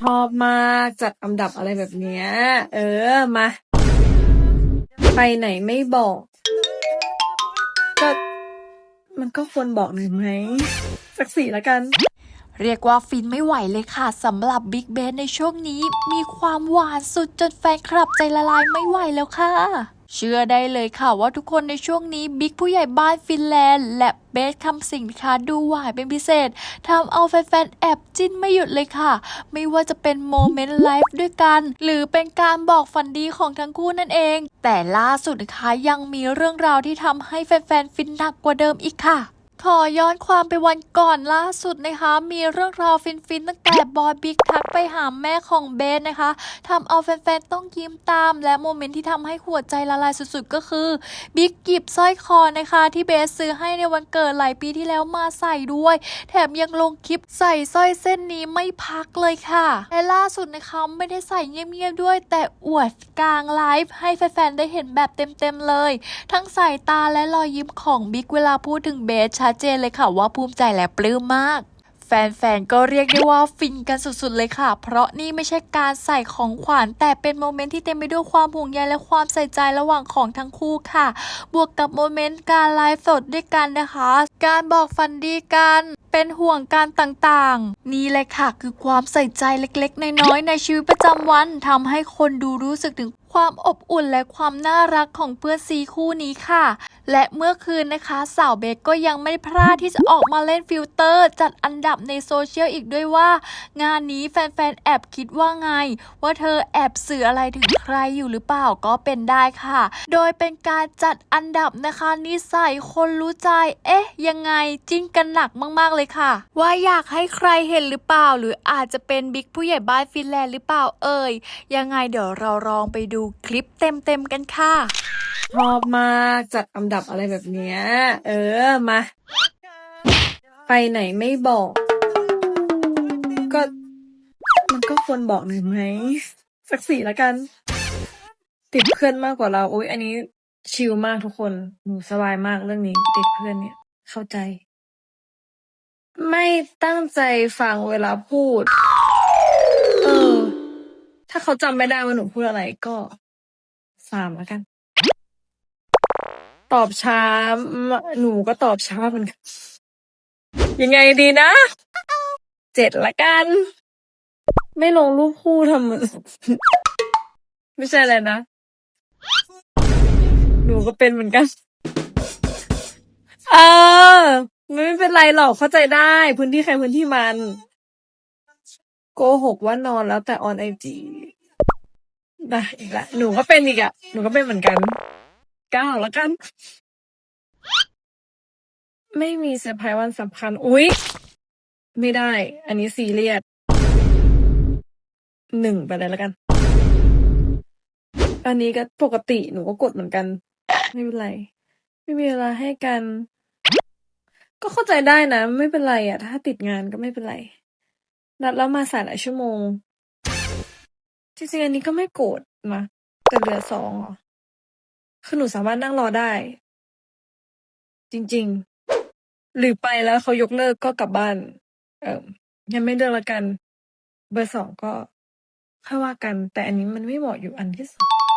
ชอบมากจัดอันดับอะไรแบบเนี้ย เออมา ไปไหนไม่บอก ก็ มันก็ควรบอกหน่อยไหม สักสี่ละกัน เรียกว่าฟินไม่ไหวเลยค่ะสำหรับบิ๊กเบนในช่วงนี้ มีความหวานสุดจนแฟนคลับใจละลายไม่ไหวแล้วค่ะ เชื่อได้เลยค่ะว่าทุกคนในช่วงนี้บิ๊กผู้ใหญ่บ้านฟินแลนด์ และเบสคำสิงนะคะดูหวานเป็นพิเศษทำเอาแฟนๆแอบจิ้นไม่หยุดเลยค่ะ ไม่ว่าจะเป็นโมเมนต์ไลฟ์ด้วยกัน หรือเป็นการบอกฝันดีของทั้งคู่นั่นเอง แต่ล่าสุดนะคะยังมีเรื่องราวที่ทำให้แฟนๆฟินหนักกว่าเดิมอีกค่ะ ขอย้อนความไปวันก่อนล่าสุดนะคะ มีเรื่องราวฟินๆตั้งแต่บอยบิ๊กทักไปหาแม่ของเบสนะคะทำเอาแฟนๆต้องยิ้มตาม และโมเมนต์ที่ทำให้หัวใจละลายสุดๆก็คือบิ๊กหยิบสร้อยคอนะคะ ที่เบสซื้อให้ในวันเกิดหลายปีที่แล้วมาใส่ด้วย แถมยังลงคลิปใส่สร้อยเส้นนี้ไม่พักเลยค่ะและล่าสุดนะคะไม่ได้ใส่เงียบๆด้วย แต่อวดกลางไลฟ์ให้แฟนๆได้เห็นแบบเต็มๆเลย ทั้งสายตาและรอยยิ้มของบิ๊กเวลาพูดถึงเบสชัดเจนเลยค่ะว่าภูมิใจและปลื้มมากแฟนๆ ก็เรียกได้ว่าฟินกันสุดๆ เลยค่ะ เพราะนี่ไม่ใช่การใส่ของขวัญแต่เป็นโมเมนต์ที่เต็มไปด้วยความห่วงใยและความใส่ใจระหว่างของทั้งคู่ค่ะ บวกกับโมเมนต์การไลฟ์สดด้วยกันนะคะ การบอกฝันดีกัน เป็นห่วงการต่างๆ นี่เลยค่ะ คือความใส่ใจเล็กๆ น้อยๆ ในชีวิตประจำวันทำให้คนดูรู้สึกถึง ความอบอุ่นและความน่ารักของเพื่อนซีคู่นี้ค่ะ และเมื่อคืนนะคะสาวเบคก็ยังไม่พลาดที่จะออกมาเล่นฟิลเตอร์ จัดอันดับในโซเชียลอีกด้วยว่า งานนี้แฟนๆ แอบคิดว่าไง ว่าเธอแอบสื่ออะไรถึงใครอยู่หรือเปล่าก็เป็นได้ค่ะ โดยเป็นการจัดอันดับนะคะนิสัยคนรู้ใจ เอ๊ะ ยังไงจิ้นกันหนักมากๆเลยค่ะ ว่าอยากให้ใครเห็นหรือเปล่า หรืออาจจะเป็นบิ๊กผู้ใหญ่บ้านฟินแลนด์หรือเปล่าเอ่ยยังไงเดี๋ยวเราลองไปดูคลิปเต็มๆกันค่ะ ชอบมากจัดอันดับอะไรแบบเนี้ย เออ มา ไปไหนไม่บอก ก็ มันก็ควรบอกหน่อยไหม สักสี่ละกัน ติดเพื่อนมากกว่าเราโอ๊ยอันนี้ชิลมากทุกคนหนูสบายมากเรื่องนี้ ติดเพื่อนเนี่ย เข้าใจ ไม่ตั้งใจฟังเวลาพูด เขาจำไม่ได้ว่าหนูพูดอะไรก็สามแล้วกัน ตอบช้าหนูก็ตอบช้าเหมือนกัน ยังไงดีนะ เจ็ดละกัน ไม่ลงรูปคู่ทำมือไม่ใช่อะไรนะ หนูก็เป็นเหมือนกัน เออไม่เป็นไรหรอกเข้าใจได้ พื้นที่ใครพื้นที่มัน โกหกว่านอนแล้วแต่ออนไอจี ได้อีกละหนูก็เป็นอีกอะหนูก็เป็นเหมือนกันเก้าแล้วกัน ไม่มีเซอร์ไพรส์วันสำคัญ อุ๊ย ไม่ได้ อันนี้ซีเรียสหนึ่งไปเลยแล้วกัน อันนี้ก็ปกติหนูก็กดเหมือนกัน ไม่เป็นไร ไม่มีเวลาให้กัน ก็เข้าใจได้นะ ไม่เป็นไรอะถ้าติดงานก็ไม่เป็นไร นัดแล้วมาสายหลายชั่วโมง จริง ๆ อันนี้ก็ไม่โกรธนะ แต่เหลือสองเหรอ คือหนูสามารถนั่งรอได้ จริง ๆ หรือไปแล้วเขายกเลิกก็กลับบ้าน เออยังไม่เลือกละกัน เบอร์สองก็ค่อยว่ากัน แต่อันนี้มันไม่เหมาะอยู่อันที่สอง